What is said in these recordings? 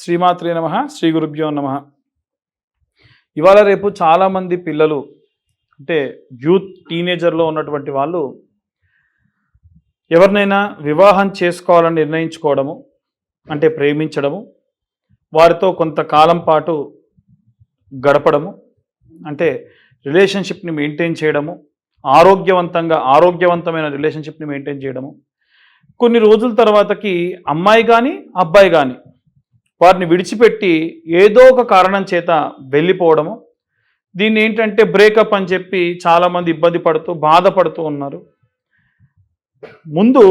శ్రీమాత్రే నమ శ్రీ గురుభ్యో నమ. ఇవాళ రేపు చాలామంది పిల్లలు అంటే యూత్ టీనేజర్లో ఉన్నటువంటి వాళ్ళు ఎవరినైనా వివాహం చేసుకోవాలని నిర్ణయించుకోవడము అంటే ప్రేమించడము వారితో కొంతకాలం పాటు గడపడము అంటే రిలేషన్షిప్ని మెయింటైన్ చేయడము ఆరోగ్యవంతంగా ఆరోగ్యవంతమైన రిలేషన్షిప్ని మెయింటైన్ చేయడము. కొన్ని రోజుల తర్వాతకి అమ్మాయి కానీ అబ్బాయి కానీ వారిని విడిచిపెట్టి ఏదో ఒక కారణం చేత వెళ్ళిపోవడము. దీన్ని ఏంటంటే బ్రేకప్ అని చెప్పి చాలామంది ఇబ్బంది పడుతూ బాధపడుతూ ఉన్నారు. ముందు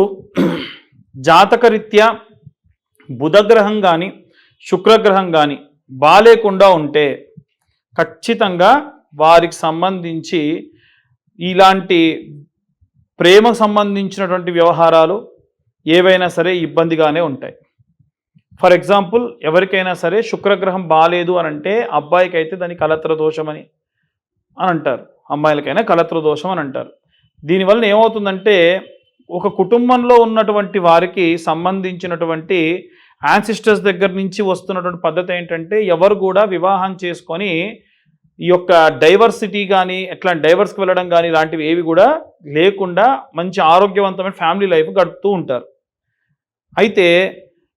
జాతకరీత్యా బుధగ్రహం కానీ శుక్రగ్రహం కానీ బాలేకుండా ఉంటే ఖచ్చితంగా వారికి సంబంధించి ఇలాంటి ప్రేమకు సంబంధించినటువంటి వ్యవహారాలు ఏవైనా సరే ఇబ్బందిగానే ఉంటాయి. ఫర్ ఎగ్జాంపుల్ ఎవరికైనా సరే శుక్రగ్రహం బాగాలేదు అని అంటే అబ్బాయికి అయితే దాని కలత్ర దోషం అని అని అంటారు అమ్మాయిలకైనా కలత్ర దోషం అని అంటారు. దీనివల్ల ఏమవుతుందంటే ఒక కుటుంబంలో ఉన్నటువంటి వారికి సంబంధించినటువంటి యాన్సిస్టర్స్ దగ్గర నుంచి వస్తున్నటువంటి పద్ధతి ఏంటంటే ఎవరు కూడా వివాహం చేసుకొని ఈ యొక్క డైవర్సిటీ కానీ ఎట్లా డైవర్స్కి వెళ్ళడం కానీ ఇలాంటివి ఏవి కూడా లేకుండా మంచి ఆరోగ్యవంతమైన ఫ్యామిలీ లైఫ్ గడుపుతూ ఉంటారు. అయితే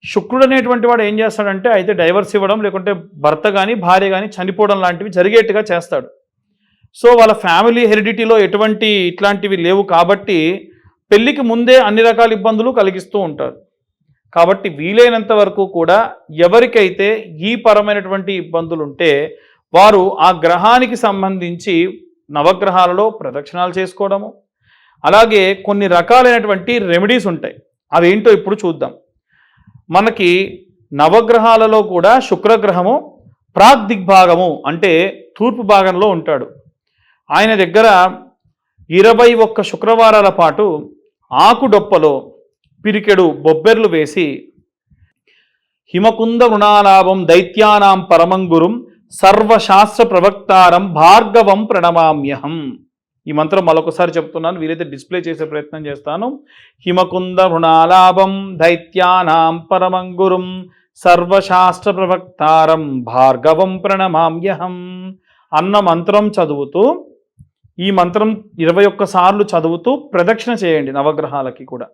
శుక్రుడు అనేటువంటి వాడు ఏం చేస్తాడంటే అయితే డైవర్స్ ఇవ్వడం లేకుంటే భర్త కానీ భార్య కానీ చనిపోవడం లాంటివి జరిగేట్టుగా చేస్తాడు. సో వాళ్ళ ఫ్యామిలీ హెరిడిటీలో ఎటువంటి ఇట్లాంటివి లేవు కాబట్టి పెళ్ళికి ముందే అన్ని రకాల ఇబ్బందులు కలిగిస్తూ ఉంటారు. కాబట్టి వీలైనంత వరకు కూడా ఎవరికైతే ఈ పరమైనటువంటి ఇబ్బందులు ఉంటే వారు ఆ గ్రహానికి సంబంధించి నవగ్రహాలలో ప్రదక్షిణాలు చేసుకోవడము. అలాగే కొన్ని రకాలైనటువంటి రెమెడీస్ ఉంటాయి. అవేంటో ఇప్పుడు చూద్దాం. మనకి నవగ్రహాలలో కూడా శుక్రగ్రహము ప్రాగ్దిగ్భాగము అంటే తూర్పు భాగంలో ఉంటాడు. ఆయన దగ్గర ఇరవై ఒక్క శుక్రవారాల పాటు ఆకుడొప్పలో పిరికెడు బొబ్బెర్లు వేసి హిమకుంద రుణాలాభం దైత్యానాం పరమంగురుం సర్వశాస్త్ర ప్రవక్తారం భార్గవం ప్రణమామ్యహం. ఈ మంత్రం మరొకసారి చెప్తున్నాను. వీలైతే డిస్ప్లే చేసే ప్రయత్నం చేస్తాను. హిమకుంద మృణాలాభం దైత్యానాం పరమంగురుం సర్వశాస్త్ర ప్రవక్తారం భార్గవం ప్రణమామ్యహం అన్న మంత్రం చదువుతూ ఈ మంత్రం ఇరవై ఒక్క సార్లు చదువుతూ ప్రదక్షిణ చేయండి నవగ్రహాలకి కూడా.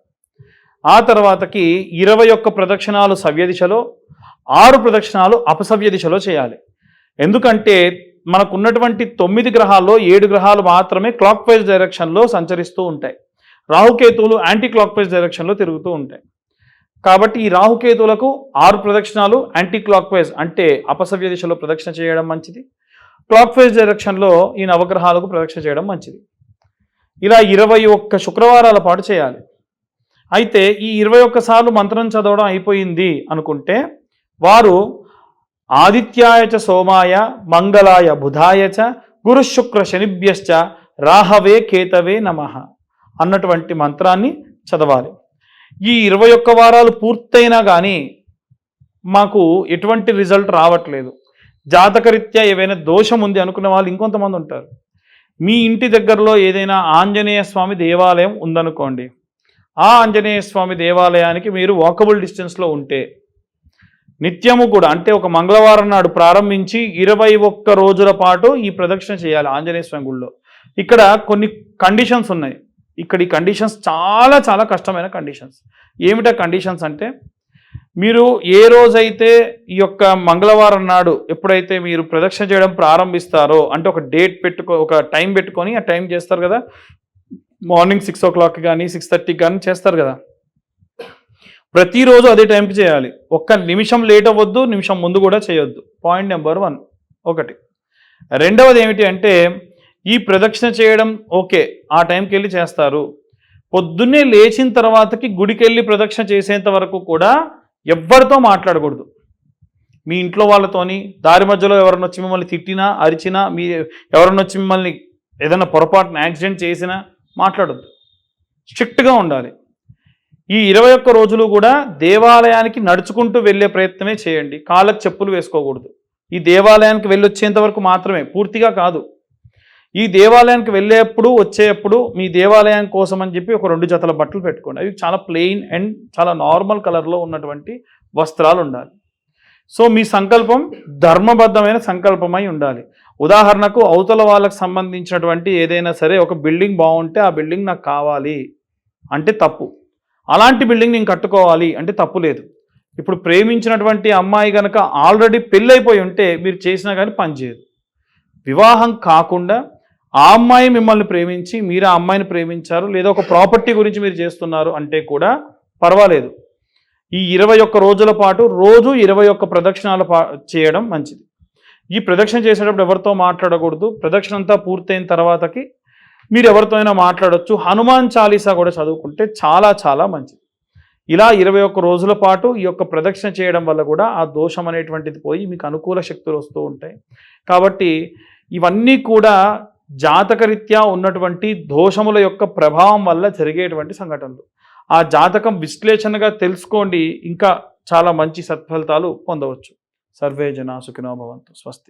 ఆ తర్వాతకి ఇరవై ఒక్క ప్రదక్షిణాలు సవ్య దిశలో ఆరు ప్రదక్షిణాలు అపసవ్య దిశలో చేయాలి. ఎందుకంటే మనకున్నటువంటి తొమ్మిది గ్రహాల్లో ఏడు గ్రహాలు మాత్రమే క్లాక్ వైజ్ డైరెక్షన్లో సంచరిస్తూ ఉంటాయి. రాహుకేతువులు యాంటీ క్లాక్ వైజ్ డైరెక్షన్లో తిరుగుతూ ఉంటాయి. కాబట్టి ఈ రాహుకేతువులకు ఆరు ప్రదక్షిణాలు యాంటీ క్లాక్ వైజ్ అంటే అపసవ్య దిశలో ప్రదక్షిణ చేయడం మంచిది. క్లాక్ వైజ్ డైరెక్షన్లో ఈ నవగ్రహాలకు ప్రదక్షిణ చేయడం మంచిది. ఇలా ఇరవై ఒక్క శుక్రవారాల పాటు చేయాలి. అయితే ఈ ఇరవై ఒక్కసార్లు మంత్రం చదవడం అయిపోయింది అనుకుంటే వారు ఆదిత్యాయ చ సోమాయ మంగళాయ బుధాయ చ గురుశుక్ర శనిభ్యశ్చ రాహవే కేతవే నమ అన్నటువంటి మంత్రాన్ని చదవాలి. ఈ ఇరవై ఒక్క వారాలు పూర్తయినా కానీ మాకు ఎటువంటి రిజల్ట్ రావట్లేదు. జాతకరీత్యా ఏవైనా దోషం ఉంది అనుకున్న వాళ్ళు ఇంకొంతమంది ఉంటారు. మీ ఇంటి దగ్గరలో ఏదైనా ఆంజనేయ స్వామి దేవాలయం ఉందనుకోండి ఆ ఆంజనేయ స్వామి దేవాలయానికి మీరు వాకబుల్ డిస్టెన్స్లో ఉంటే నిత్యము కూడా అంటే ఒక మంగళవారం నాడు ప్రారంభించి ఇరవై ఒక్క రోజుల పాటు ఈ ప్రదక్షిణ చేయాలి ఆంజనేయ స్వామి గుళ్ళో. ఇక్కడ కొన్ని కండిషన్స్ ఉన్నాయి. ఇక్కడ ఈ కండిషన్స్ చాలా చాలా కష్టమైన కండిషన్స్ ఏమిటా కండిషన్స్ అంటే మీరు ఏ రోజైతే ఈ యొక్క మంగళవారం నాడు ఎప్పుడైతే మీరు ప్రదక్షిణ చేయడం ప్రారంభిస్తారో అంటే ఒక డేట్ పెట్టుకో ఒక టైం పెట్టుకొని ఆ టైం చేస్తారు కదా? మార్నింగ్ సిక్స్ ఓ క్లాక్ కానీ సిక్స్ థర్టీకి కానీ చేస్తారు కదా? ప్రతిరోజు అదే టైంకి చేయాలి. ఒక్క నిమిషం లేట్ అవ్వద్దు నిమిషం ముందు కూడా చేయొద్దు. పాయింట్ నెంబర్ వన్ ఒకటి. రెండవది ఏమిటి అంటే ఈ ప్రదక్షిణ చేయడం ఓకే ఆ టైంకి వెళ్ళి చేస్తారు. పొద్దున్నే లేచిన తర్వాతకి గుడికి వెళ్ళి ప్రదక్షిణ చేసేంత వరకు కూడా ఎవ్వరితో మాట్లాడకూడదు. మీ ఇంట్లో వాళ్ళతోని దారి మధ్యలో ఎవరన్నా వచ్చి మిమ్మల్ని తిట్టినా అరిచినా మీ ఎవరన్నా వచ్చి మిమ్మల్ని ఏదైనా పొరపాటున యాక్సిడెంట్ చేసినా మాట్లాడొద్దు. స్ట్రిక్ట్గా ఉండాలి. ఈ ఇరవై ఒక్క రోజులు కూడా దేవాలయానికి నడుచుకుంటూ వెళ్ళే ప్రయత్నమే చేయండి. కాళ్ళకు చెప్పులు వేసుకోకూడదు. ఈ దేవాలయానికి వెళ్ళొచ్చేంత వరకు మాత్రమే పూర్తిగా కాదు. ఈ దేవాలయానికి వెళ్ళేప్పుడు వచ్చేప్పుడు మీ దేవాలయం కోసం అని చెప్పి ఒక రెండు జతల బట్టలు పెట్టుకోండి. అవి చాలా ప్లెయిన్ అండ్ చాలా నార్మల్ కలర్లో ఉన్నటువంటి వస్త్రాలు ఉండాలి. సో మీ సంకల్పం ధర్మబద్ధమైన సంకల్పమై ఉండాలి. ఉదాహరణకు అవతల వాళ్ళకు సంబంధించినటువంటి ఏదైనా సరే ఒక బిల్డింగ్ బాగుంటే ఆ బిల్డింగ్ నాకు కావాలి అంటే తప్పు. అలాంటి బిల్డింగ్ నేను కట్టుకోవాలి అంటే తప్పు లేదు. ఇప్పుడు ప్రేమించినటువంటి అమ్మాయి కనుక ఆల్రెడీ పెళ్ళైపోయి ఉంటే మీరు చేసినా కానీ పనిచేయదు వివాహం కాకుండా ఆ అమ్మాయి మిమ్మల్ని ప్రేమించి మీరు ఆ అమ్మాయిని ప్రేమించారు లేదా ఒక ప్రాపర్టీ గురించి మీరు చేస్తున్నారు అంటే కూడా పర్వాలేదు. ఈ ఇరవై ఒక్క రోజుల పాటు రోజు ఇరవై ఒక్క ప్రదక్షిణాలు పా చేయడం మంచిది. ఈ ప్రదక్షిణ చేసేటప్పుడు ఎవరితో మాట్లాడకూడదు. ప్రదక్షిణ అంతా పూర్తయిన తర్వాతకి మీరు ఎవరితో అయినా మాట్లాడొచ్చు. హనుమాన్ చాలీసా కూడా చదువుకుంటే చాలా చాలా మంచిది. ఇలా ఇరవై ఒక్క రోజుల పాటు ఈ యొక్క ప్రదక్షిణ చేయడం వల్ల కూడా ఆ దోషం అనేటువంటిది పోయి మీకు అనుకూల శక్తులు వస్తూ ఉంటాయి. కాబట్టి ఇవన్నీ కూడా జాతకరీత్యా ఉన్నటువంటి దోషముల యొక్క ప్రభావం వల్ల జరిగేటువంటి సంఘటనలు. ఆ జాతకం విశ్లేషణగా తెలుసుకోండి. ఇంకా చాలా మంచి సత్ఫలితాలు పొందవచ్చు. సర్వే జనా సుఖినో భవంతు. స్వస్తి.